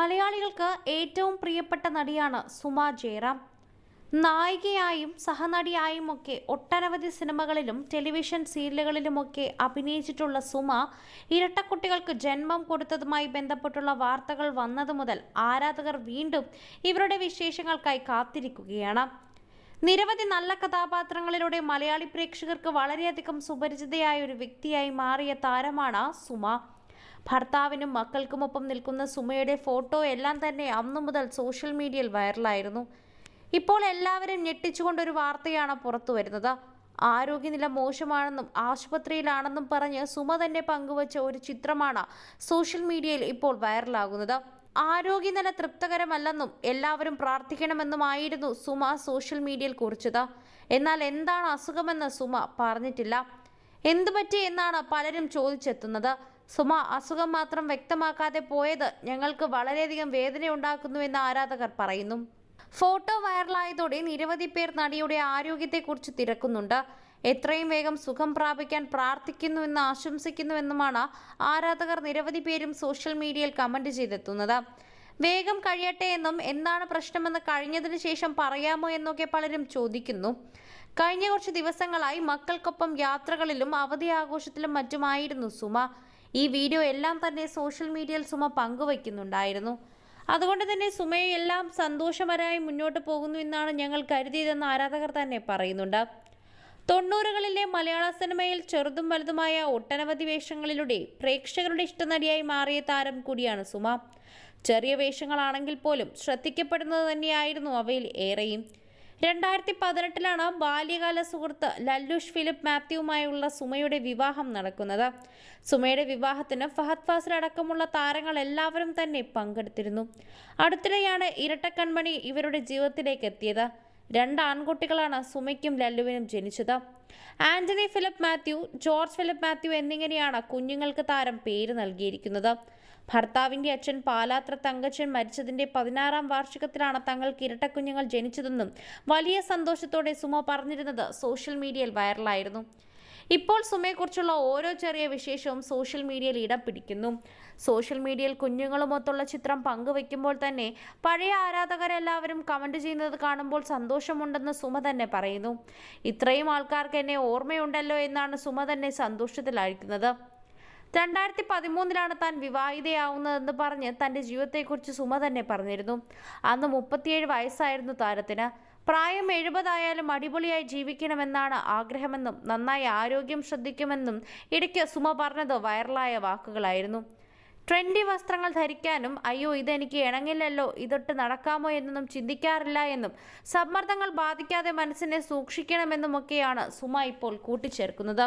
മലയാളികൾക്ക് ഏറ്റവും പ്രിയപ്പെട്ട നടിയാണ് സുമ ജയറാം. നായികയായും സഹനടിയായും ഒക്കെ ഒട്ടനവധി സിനിമകളിലും ടെലിവിഷൻ സീരിയലുകളിലുമൊക്കെ അഭിനയിച്ചിട്ടുള്ള സുമ ഇരട്ടക്കുട്ടികൾക്ക് ജന്മം കൊടുത്തതുമായി ബന്ധപ്പെട്ടുള്ള വാർത്തകൾ വന്നതു മുതൽ ആരാധകർ വീണ്ടും ഇവരുടെ വിശേഷങ്ങൾക്കായി കാത്തിരിക്കുകയാണ്. നിരവധി നല്ല കഥാപാത്രങ്ങളിലൂടെ മലയാളി പ്രേക്ഷകർക്ക് വളരെയധികം സുപരിചിതയായ ഒരു വ്യക്തിയായി മാറിയ താരമാണ് സുമ. ഭർത്താവിനും മക്കൾക്കുമൊപ്പം നിൽക്കുന്ന സുമയുടെ ഫോട്ടോ എല്ലാം തന്നെ അന്നു മുതൽ സോഷ്യൽ മീഡിയയിൽ വൈറലായിരുന്നു. ഇപ്പോൾ എല്ലാവരും ഞെട്ടിച്ചുകൊണ്ടൊരു വാർത്തയാണ് പുറത്തു വരുന്നത്. ആരോഗ്യനില മോശമാണെന്നും ആശുപത്രിയിലാണെന്നും പറഞ്ഞ് സുമ തന്നെ പങ്കുവച്ച ഒരു ചിത്രമാണ് സോഷ്യൽ മീഡിയയിൽ ഇപ്പോൾ വൈറലാകുന്നത്. ആരോഗ്യനില തൃപ്തകരമല്ലെന്നും എല്ലാവരും പ്രാർത്ഥിക്കണമെന്നുമായിരുന്നു സുമ സോഷ്യൽ മീഡിയയിൽ കുറിച്ചത്. എന്നാൽ എന്താണ് അസുഖമെന്ന് സുമ പറഞ്ഞിട്ടില്ല. എന്തുപറ്റി എന്നാണ് പലരും ചോദിച്ചെത്തുന്നത്. സുമ അസുഖം മാത്രം വ്യക്തമാക്കാതെ പോയത് ഞങ്ങൾക്ക് വളരെയധികം വേദനയുണ്ടാക്കുന്നുവെന്ന് ആരാധകർ പറയുന്നു. ഫോട്ടോ വൈറലായതോടെ നിരവധി പേർ നടിയുടെ ആരോഗ്യത്തെക്കുറിച്ച് തിരക്കുന്നുണ്ട്. എത്രയും വേഗം സുഖം പ്രാപിക്കാൻ പ്രാർത്ഥിക്കുന്നുവെന്ന് ആശംസിക്കുന്നുവെന്നുമാണ് ആരാധകർ നിരവധി പേരും സോഷ്യൽ മീഡിയയിൽ കമന്റ് ചെയ്തെത്തുന്നത്. വേഗം കഴിയട്ടെ എന്നും എന്താണ് പ്രശ്നമെന്ന് കഴിഞ്ഞതിന് ശേഷം പറയാമോ എന്നൊക്കെ പലരും ചോദിക്കുന്നു. കഴിഞ്ഞ കുറച്ച് ദിവസങ്ങളായി മക്കൾക്കൊപ്പം യാത്രകളിലും അവധി ആഘോഷത്തിലും മറ്റുമായിരുന്നു സുമ. ഈ വീഡിയോ എല്ലാം തന്നെ സോഷ്യൽ മീഡിയയിൽ സുമ പങ്കുവയ്ക്കുന്നുണ്ടായിരുന്നു. അതുകൊണ്ട് തന്നെ സുമയെ എല്ലാം സന്തോഷപരമായി മുന്നോട്ട് പോകുന്നു എന്നാണ് ഞങ്ങൾ കരുതിയതെന്ന് ആരാധകർ തന്നെ പറയുന്നുണ്ട്. തൊണ്ണൂറുകളിലെ മലയാള സിനിമയിൽ ചെറുതും വലുതുമായ ഒട്ടനവധി വേഷങ്ങളിലൂടെ പ്രേക്ഷകരുടെ ഇഷ്ടനടിയായി മാറിയ താരം കൂടിയാണ് സുമ. ചെറിയ വേഷങ്ങളാണെങ്കിൽ പോലും ശ്രദ്ധിക്കപ്പെടുന്നത് തന്നെയായിരുന്നു അവയിൽ ഏറെയും. രണ്ടായിരത്തി പതിനെട്ടിലാണ് ബാല്യകാല സുഹൃത്ത് ലല്ലുഷ് ഫിലിപ്പ് മാത്യുവുമായുള്ള സുമയുടെ വിവാഹം നടക്കുന്നത്. സുമയുടെ വിവാഹത്തിന് ഫഹദ് ഫാസിൽ അടക്കമുള്ള താരങ്ങൾ എല്ലാവരും തന്നെ പങ്കെടുത്തിരുന്നു. അടുത്തിടെയാണ് ഇരട്ടക്കൺമണി ഇവരുടെ ജീവിതത്തിലേക്ക് എത്തിയത്. രണ്ട് ആൺകുട്ടികളാണ് സുമയ്ക്കും ലല്ലുവിനും ജനിച്ചത്. Antony Philip Mathew George Philip Mathew എന്നിങ്ങനെയാണ് കുഞ്ഞുങ്ങൾക്ക് താരം പേര് നൽകിയിരിക്കുന്നത്. ഭർത്താവിന്റെ അച്ഛൻ പാലാത്ര തങ്കച്ചൻ മരിച്ചതിന്റെ പതിനാറാം വാർഷികത്തിലാണ് തങ്ങൾക്ക് ഇരട്ടക്കുഞ്ഞുങ്ങൾ ജനിച്ചതെന്നും വലിയ സന്തോഷത്തോടെ സുമ പറഞ്ഞിരുന്നത് സോഷ്യൽ മീഡിയയിൽ വൈറലായിരുന്നു. ഇപ്പോൾ സുമയെക്കുറിച്ചുള്ള ഓരോ ചെറിയ വിശേഷവും സോഷ്യൽ മീഡിയയിൽ ഇടം പിടിക്കുന്നു. സോഷ്യൽ മീഡിയയിൽ കുഞ്ഞുങ്ങളുമൊത്തുള്ള ചിത്രം പങ്കുവെക്കുമ്പോൾ തന്നെ പഴയ ആരാധകരെല്ലാവരും കമന്റ് ചെയ്യുന്നത് കാണുമ്പോൾ സന്തോഷമുണ്ടെന്ന് സുമ തന്നെ പറയുന്നു. ഇത്രയും ആൾക്കാർക്ക് എന്നെ ഓർമ്മയുണ്ടല്ലോ എന്നാണ് സുമ തന്നെ സന്തോഷത്തിലായിരിക്കുന്നത് രണ്ടായിരത്തി പതിമൂന്നിലാണ് താൻ വിവാഹിതയാവുന്നതെന്ന് പറഞ്ഞ് തന്റെ ജീവിതത്തെക്കുറിച്ച് സുമ തന്നെ പറഞ്ഞിരുന്നു. അന്ന് മുപ്പത്തിയേഴ് വയസ്സായിരുന്നു താരത്തിന്. പ്രായം എഴുപതായാലും അടിപൊളിയായി ജീവിക്കണമെന്നാണ് ആഗ്രഹമെന്നും നന്നായി ആരോഗ്യം ശ്രദ്ധിക്കുമെന്നും ഇടയ്ക്ക് സുമ പറഞ്ഞത് വൈറലായ വാക്കുകളായിരുന്നു. ട്രെൻഡി വസ്ത്രങ്ങൾ ധരിക്കാനും അയ്യോ ഇതെനിക്ക് ഇണങ്ങില്ലല്ലോ ഇതൊട്ട് നടക്കാമോ എന്നൊന്നും ചിന്തിക്കാറില്ല എന്നും സമ്മർദ്ദങ്ങൾ ബാധിക്കാതെ മനസ്സിനെ സൂക്ഷിക്കണമെന്നുമൊക്കെയാണ് സുമ ഇപ്പോൾ കൂട്ടിച്ചേർക്കുന്നത്.